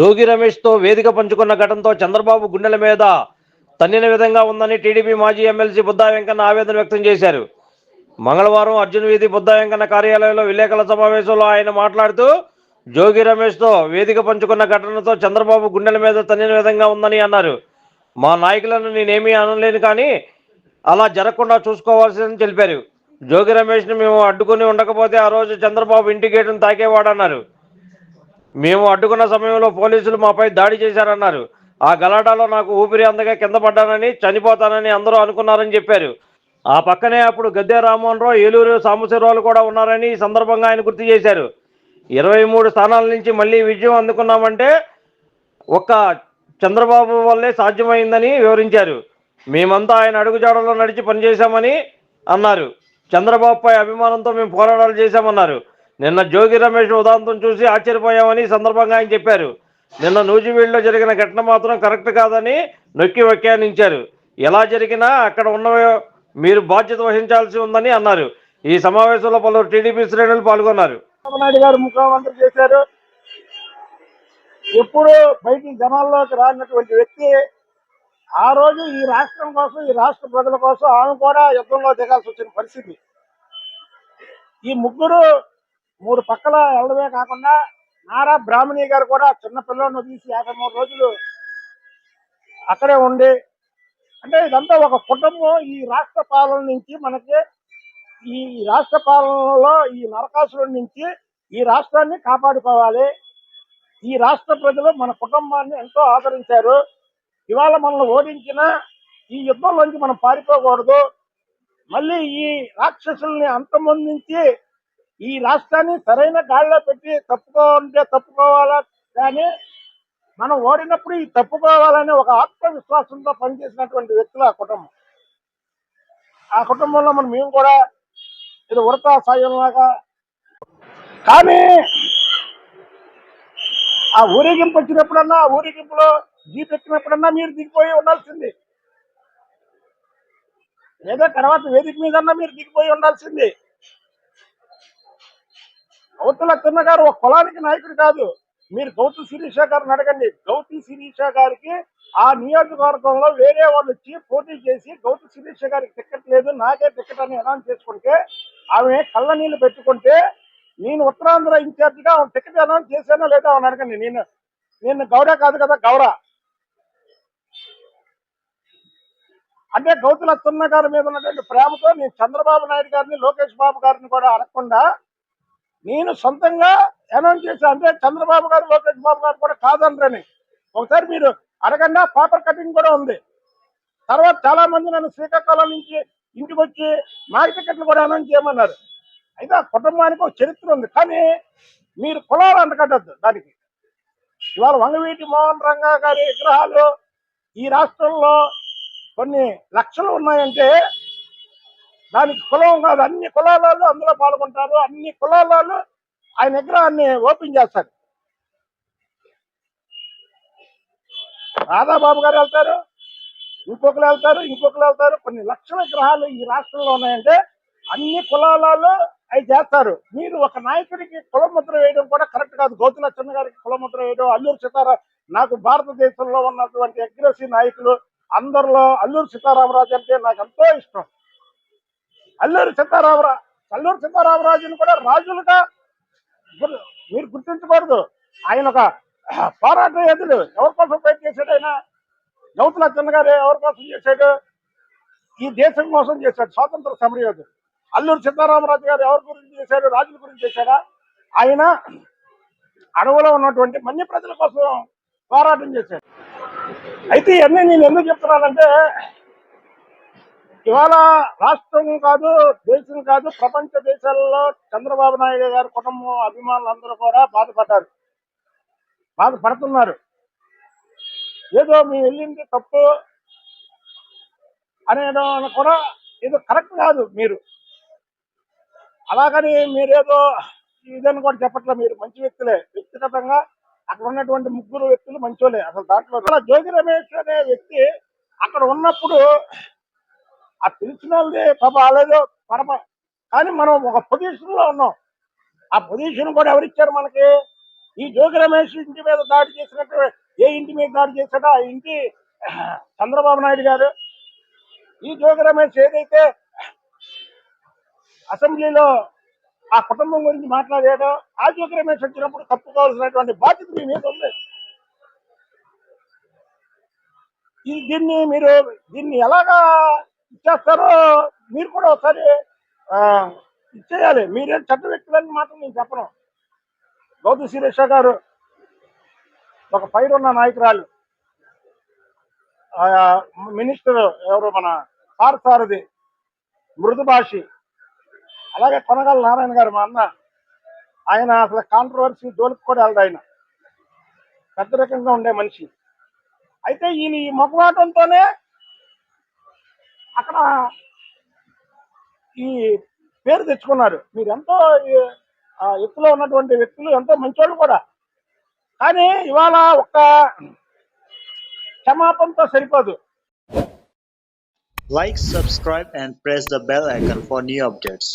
జోగి రమేష్తో వేదిక పంచుకున్న ఘటనతో చంద్రబాబు గుండెల మీద తన్నిన విధంగా ఉందని టీడీపీ మాజీ ఎమ్మెల్సీ బుద్దా వెంకన్న ఆవేదన వ్యక్తం చేశారు. మంగళవారం అర్జున్ వీధి బుద్దా వెంకన్న కార్యాలయంలో విలేకరుల సమావేశంలో ఆయన మాట్లాడుతూ జోగి రమేష్తో వేదిక పంచుకున్న ఘటనతో చంద్రబాబు గుండెల మీద తన్నిన విధంగా ఉందని అన్నారు. మా నాయకులను నేనేమీ అనలేను కానీ అలా జరగకుండా చూసుకోవాల్సిందని తెలిపారు. జోగి రమేష్ని మేము అడ్డుకుని ఉండకపోతే ఆ రోజు చంద్రబాబు ఇంటి గేటును తాకేవాడన్నారు. మేము అడ్డుకున్న సమయంలో పోలీసులు మాపై దాడి చేశారన్నారు. ఆ గలాటాలో నాకు ఊపిరి అందగా కింద పడ్డానని చనిపోతానని అందరూ అనుకున్నారని చెప్పారు. ఆ పక్కనే అప్పుడు గద్దె రామ్మోహన్ రావు ఏలూరు సాంబశివరావులు కూడా ఉన్నారని ఈ సందర్భంగా ఆయన గుర్తు చేశారు. ఇరవై మూడు స్థానాల నుంచి మళ్ళీ విజయం అందుకున్నామంటే ఒక్క చంద్రబాబు వల్లే సాధ్యమైందని వివరించారు. మేమంతా ఆయన అడుగుజాడలో నడిచి పనిచేశామని అన్నారు. చంద్రబాబుపై అభిమానంతో మేము పోరాటాలు చేశామన్నారు. నిన్న జోగి రమేష్ ఉదాంతం చూసి ఆశ్చర్యపోయామని సందర్భంగా ఆయన చెప్పారు. నిన్న నూజివీడులో జరిగిన ఘటన మాత్రం కరెక్ట్ కాదని నొక్కి వ్యాఖ్యానించారు. ఎలా జరిగినా అక్కడ ఉన్న మీరు బాధ్యత వహించాల్సి ఉందని అన్నారు. ఈ సమావేశంలో పలువురు టీడీపీ శ్రేణులు పాల్గొన్నారు. గారు ముఖ్యమంత్రి చేశారు. ఎప్పుడు బయటికి జనాల్లోకి రానటువంటి వ్యక్తి ఆ రోజు ఈ రాష్ట్రం కోసం ఈ రాష్ట్ర ప్రజల కోసం ఆమె కూడా యుద్ధంలో దిగాల్సి వచ్చిన పరిస్థితి. ఈ ముగ్గురు మూడు పక్కల వెళ్ళడమే కాకుండా నారా బ్రాహ్మణి గారు కూడా చిన్న పిల్లలను తీసి యాభై మూడు రోజులు అక్కడే ఉండి అంటే ఇదంతా ఒక కుటుంబం ఈ రాష్ట్ర పాలన నుంచి మనకి ఈ రాష్ట్ర పాలనలో ఈ నరకాసుల నుంచి ఈ రాష్ట్రాన్ని కాపాడుకోవాలి. ఈ రాష్ట్ర ప్రజలు మన కుటుంబాన్ని ఎంతో ఆదరించారు. ఇవాళ మనల్ని ఓడించిన ఈ యుద్ధంలోంచి మనం పారిపోకూడదు. మళ్ళీ ఈ రాక్షసుల్ని అంతమొందించి ఈ రాష్ట్రాన్ని సరైన గాడిలో పెట్టి తప్పుకోవాలంటే తప్పుకోవాలా? కానీ మనం ఓడినప్పుడు ఈ తప్పుకోవాలనే ఒక ఆత్మవిశ్వాసంతో పనిచేసినటువంటి వ్యక్తులు ఆ కుటుంబం. ఆ కుటుంబంలో మనం మేము కూడా ఇది ఉడతా సాయంలాగా. కానీ ఆ ఊరేగింపు వచ్చినప్పుడన్నా ఆ ఊరేగింపులో జీప్ ఎక్కినప్పుడన్నా మీరు దిగిపోయి ఉండాల్సింది. లేదా తర్వాత వేదిక మీదన్నా మీరు దిగిపోయి ఉండాల్సింది. అవతల తిన్న గారు ఒక కులానికి నాయకుడు కాదు. మీరు గౌతు శిరీష గారిని అడగండి. గౌతి శిరీష గారికి ఆ నియోజకవర్గంలో వేరే వాళ్ళు వచ్చి పోటీ చేసి గౌతు శిరీష గారికి టికెట్ లేదు నాకే టికెట్ అని అనౌన్స్ చేసుకుంటే ఆమె కళ్ళ నీళ్ళు పెట్టుకుంటే నేను ఉత్తరాంధ్ర ఇన్ఛార్జిగా ఆమె టికెట్ అనౌన్స్ చేశానో లేదో ఆమె అడగండి. నేను నేను గౌడ కాదు కదా గౌడ. అంటే గౌతుల అత్తన్న గారి మీద ఉన్నటువంటి ప్రేమతో నేను చంద్రబాబు నాయుడు గారిని లోకేష్ బాబు గారిని కూడా అడగకుండా నేను సొంతంగా అనౌన్స్ చేశాను అంటే చంద్రబాబు గారు లోకేష్ బాబు గారు కూడా కాదనరని. ఒకసారి మీరు అడగండి పేపర్ కటింగ్ కూడా ఉంది. తర్వాత చాలా మంది నన్ను శ్రీకాకుళం నుంచి ఇంటికి వచ్చి నాకు టికెట్లు కూడా అనౌన్స్ చేయమన్నారు. అయితే ఆ కుటుంబానికి ఒక చరిత్ర ఉంది. కానీ మీరు కులాలు అంటకట్టద్దు దానికి. ఇవాళ వంగవీటి మోహన్ రంగా గారి విగ్రహాలు ఈ రాష్ట్రంలో కొన్ని లక్షలు ఉన్నాయంటే దానికి కులం కాదు. అన్ని కులాల అందులో పాల్గొంటారు. అన్ని కులాల ఆయన విగ్రహాన్ని ఓపెన్ చేస్తారు. రాధాబాబు గారు వెళ్తారు ఇంకొకరు వెళ్తారు ఇంకొకరు వెళ్తారు. కొన్ని లక్షల విగ్రహాలు ఈ రాష్ట్రంలో ఉన్నాయంటే అన్ని కులాలలో అవి చేస్తారు. మీరు ఒక నాయకుడికి కులముద్ర వేయడం కూడా కరెక్ట్ కాదు. గౌతుల చిన్న గారికి కులముద్ర వేయడం అల్లూరు సీతారా నాకు భారతదేశంలో ఉన్నటువంటి అగ్రసీ నాయకులు అందరిలో అల్లూరు సీతారామరాజు అంటే నాకు ఎంతో ఇష్టం. అల్లూరు సీతారామరా అల్లూరు సీతారామరాజుని కూడా రాజులుగా మీరు గుర్తించకూడదు. ఆయన ఒక పోరాట ఎదురు ఎవరి కోసం ఫైట్ చేశాడు ఆయన? గౌతుల చిన్న గారు ఎవరి కోసం చేశాడు? ఈ దేశం కోసం చేశాడు. స్వాతంత్ర సమరయోధుడు అల్లూరి సీతారామరాజు గారు ఎవరి గురించి చేశాడు? రాజుల గురించి చేశాడా? ఆయన అడవులో ఉన్నటువంటి మన్య ప్రజల కోసం పోరాటం చేశాడు. అయితే ఇవన్నీ నేను ఎందుకు చెప్తున్నానంటే ఇవాళ రాష్ట్రం కాదు దేశం కాదు ప్రపంచ దేశాల్లో చంద్రబాబు నాయుడు గారి కుటుంబం అభిమానులందరూ కూడా బాధపడ్డారు. బాధపడుతున్నారు. ఏదో మేము వెళ్ళింది తప్పు అనేదాన్ని కూడా ఏదో కరెక్ట్ కాదు మీరు. అలాగని మీరేదో ఇదని కూడా చెప్పట్లే మీరు మంచి వ్యక్తులే. వ్యక్తిగతంగా అక్కడ ఉన్నటువంటి ముగ్గురు వ్యక్తులు మంచోలే అసలు దాంట్లో అసలు జోగి రమేష్ అనే వ్యక్తి అక్కడ ఉన్నప్పుడు ఆ తెలిసిన వాళ్ళది పాప అలాదో పరమ కానీ మనం ఒక పొజిషన్లో ఉన్నాం. ఆ పొజిషన్ కూడా ఎవరిచ్చారు మనకి? ఈ జోగి రమేష్ ఇంటి మీద దాడి చేసినట్టు ఏ ఇంటి మీద దాడి చేశాడో ఆ ఇంటి చంద్రబాబు నాయుడు గారు. ఈ జోగి రమేష్ ఏదైతే అసెంబ్లీలో ఆ కుటుంబం గురించి మాట్లాడాడో ఆ జోగి రమేష్ వచ్చినప్పుడు తప్పుకోవాల్సినటువంటి బాధ్యత మీ మీద ఉంది. ఈ దీన్ని మీరు దీన్ని ఎలాగా ఇచ్చేస్తారో మీరు కూడా ఒకసారి ఇచ్చేయాలి. మీరేం చెడ్డ వ్యక్తులని మాత్రం నేను చెప్పను. గౌతు శిరీష గారు ఒక పైరు ఉన్న నాయకురాలు. ఆ, మినిస్టర్ ఎవరు మన పార్థసారథి మృదు భాషి. అలాగే కొనగల నారాయణ గారు మా అన్న. ఆయన అసలు కాంట్రవర్సీ జోలికి కూడా వెళ్ళడు ఆయన. పెద్ద రకంగా ఉండే మనిషి. అయితే ఈయన ఈ మొగమాటంతోనే అక్కడ ఈ పేరు తెచ్చుకున్నారు. మీరు ఎంతో ఎత్తులో ఉన్నటువంటి వ్యక్తులు ఎంతో మంచోళ్ళు కూడా. కానీ ఇవాళ ఒక్క క్షమాపణతో సరిపోదు. Like subscribe and press the bell icon for new updates